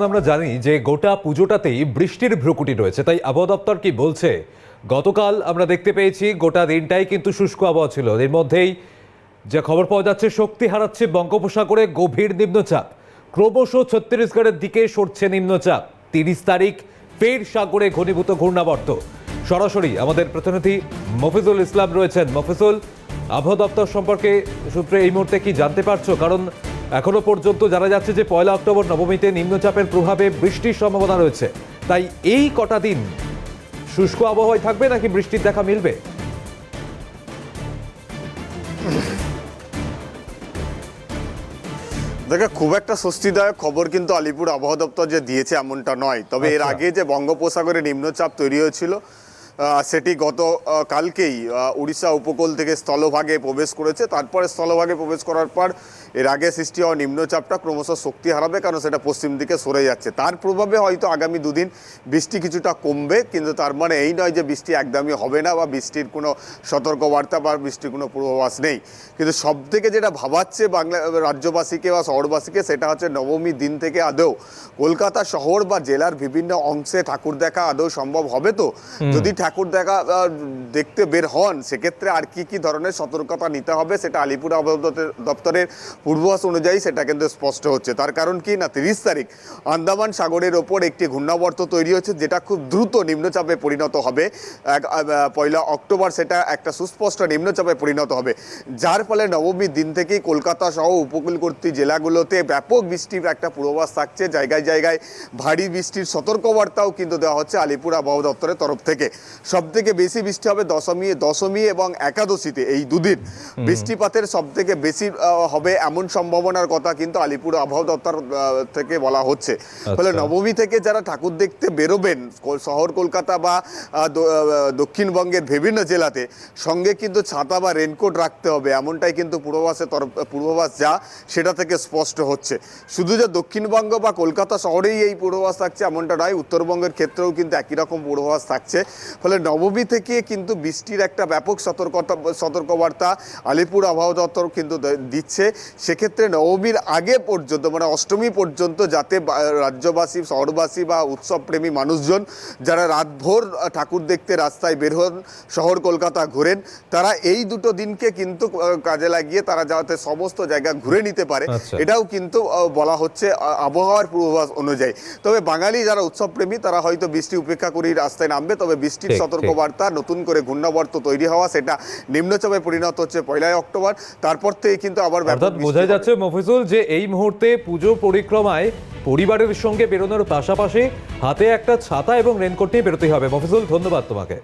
আমরা জানি যে গোটা পুজোটাতেই বৃষ্টির ভ্রুকুটি রয়েছে, তাই আবহাওয়া দপ্তর কি বলছে? গতকাল আমরা দেখতে পেয়েছি গোটা দিনটাই কিন্তু শুষ্ক আবহাওয়া ছিল। এর মধ্যেই যে খবর পাওয়া যাচ্ছে, শক্তি হারাচ্ছে বঙ্গোপসাগরে গভীর নিম্নচাপ। ক্রমশ ছত্তিশগড়ের দিকে সরছে নিম্নচাপ। তিরিশ তারিখ ফের সাগরে ঘনীভূত ঘূর্ণাবর্ত। সরাসরি আমাদের প্রতিনিধি মফিজুল ইসলাম রয়েছেন। মফিজুল, আবহাওয়া দপ্তর সম্পর্কে সূত্রে এই মুহূর্তে কি জানতে পারছ? কারণ এখনও পর্যন্ত জানা যাচ্ছে যে পয়লা অক্টোবর নবমীতে নিম্নচাপের প্রভাবে বৃষ্টির সম্ভাবনা রয়েছে। তাই এই কটা দিন শুষ্ক আবহাওয়ায় থাকবে নাকি বৃষ্টির দেখা মিলবে? দেখে খুব একটা স্বস্তিদায়ক খবর কিন্তু আলিপুর আবহাওয়া দপ্তর যে দিয়েছে এমনটা নয়। তবে এর আচ্ছা। আগে যে বঙ্গোপসাগরে নিম্নচাপ তৈরি হয়েছিল সেটি গত কালকেই উড়িষ্যা উপকূল থেকে স্থলভাগে প্রবেশ করেছে। তারপরে স্থলভাগে প্রবেশ করার পর এর আগে সৃষ্টি হওয়া নিম্নচাপটা ক্রমশ শক্তি হারাবে কারণ সেটা পশ্চিম দিকে সরে যাচ্ছে। তার প্রভাবে হয়তো আগামী দুদিন বৃষ্টি কিছুটা কমবে কিন্তু তার মানে এই নয় যে বৃষ্টি একদমই হবে না বা বৃষ্টির কোনো সতর্কবার্তা বা বৃষ্টির কোনো পূর্বাভাস নেই। কিন্তু সব থেকে যেটা ভাবাচ্ছে বাংলা রাজ্যবাসীকে বা শহরবাসীকে সেটা হচ্ছে নবমী দিন থেকে আদৌ কলকাতা শহর বা জেলার বিভিন্ন অংশে ঠাকুর দেখা আদৌ সম্ভব হবে তো? যদি ঠাকুর দেখা দেখতে বের হন, সেক্ষেত্রে আর কি কি ধরনের সতর্কতা নিতে হবে সেটা আলিপুর আবহাওয়া দপ্তরের পূর্বাভাস অনুযায়ী সেটা কিন্তু স্পষ্ট হচ্ছে। তার কারণ কি না, তিরিশ তারিখ আন্দামান সাগরের ওপর একটি ঘূর্ণাবর্ত তৈরি হচ্ছে যেটা খুব দ্রুত নিম্নচাপে পরিণত হবে। পয়লা অক্টোবর সেটা একটা সুস্পষ্ট নিম্নচাপে পরিণত হবে। যার ফলে নবমীর দিন থেকেই কলকাতা সহ উপকূলবর্তী জেলাগুলোতে ব্যাপক বৃষ্টির একটা পূর্বাভাস থাকছে। জায়গায় জায়গায় ভারী বৃষ্টির সতর্কবার্তাও কিন্তু দেওয়া হচ্ছে আলিপুর আবহাওয়া দপ্তরের তরফ থেকে। সব থেকে বেশি বৃষ্টি হবে দশমী দশমী এবং একাদশীতে এই দুদিন। বৃষ্টিপাতের সব থেকে বেশি হবে এমন সম্ভাবনার কথা কিন্তু আলিপুর আবহাওয়া দপ্তর থেকে বলা হচ্ছে। ফলে আচ্ছা। নবমী থেকে যারা ঠাকুর দেখতে বেরোবেন শহর কলকাতা বা দক্ষিণবঙ্গের বিভিন্ন জেলাতে সঙ্গে কিন্তু ছাতা বা রেনকোট রাখতে হবে এমনটাই কিন্তু পূর্বাভাসের তরফ পূর্বাভাস যা সেটা থেকে স্পষ্ট হচ্ছে। শুধু যে দক্ষিণবঙ্গ বা কলকাতা শহরেই এই পূর্বাভাস থাকছে এমনটা নয় উত্তরবঙ্গের ক্ষেত্রেও কিন্তু একই রকম পূর্বাভাস থাকছে। ফলে নবমী থেকে কিন্তু বৃষ্টির একটা ব্যাপক সতর্কতা সতর্কবার্তা আলিপুর আবহাওয়া দপ্তর কিন্তু দিচ্ছে সেক্ষেত্রে নবমীর আগে পর্যন্ত মানে অষ্টমী পর্যন্ত যাতে রাজ্যবাসী শহরবাসী বা উৎসবপ্রেমী মানুষজন যারা রাতভর ঠাকুর দেখতে রাস্তায় বের হন শহর কলকাতা ঘোরেন তারা এই দুটো দিনকে কিন্তু কাজে লাগিয়ে তারা যাতে সমস্ত জায়গা ঘুরে নিতে পারে আচ্ছা। এটাও কিন্তু বলা হচ্ছে আবহাওয়ার পূর্বাভাস অনুযায়ী তবে বাঙালি যারা উৎসবপ্রেমী তারা হয়তো বৃষ্টি উপেক্ষা করেই রাস্তায় নামবে তবে ঠিক। সতর্কবার্তা নতুন করে ঘূর্ণাবর্ত তৈরি হওয়া সেটা নিম্নচাপে পরিণত হচ্ছে পয়লাই অক্টোবর। তারপর থেকে কিন্তু আবার অর্থাৎ বোঝা যাচ্ছে মফিজুল যে এই মুহূর্তে পুজো পরিক্রমায় পরিবারের সঙ্গে বেরোনোর পাশাপাশি হাতে একটা ছাতা এবং রেনকোট নিয়ে বেরোতে হবে। মফিজুল ধন্যবাদ তোমাকে।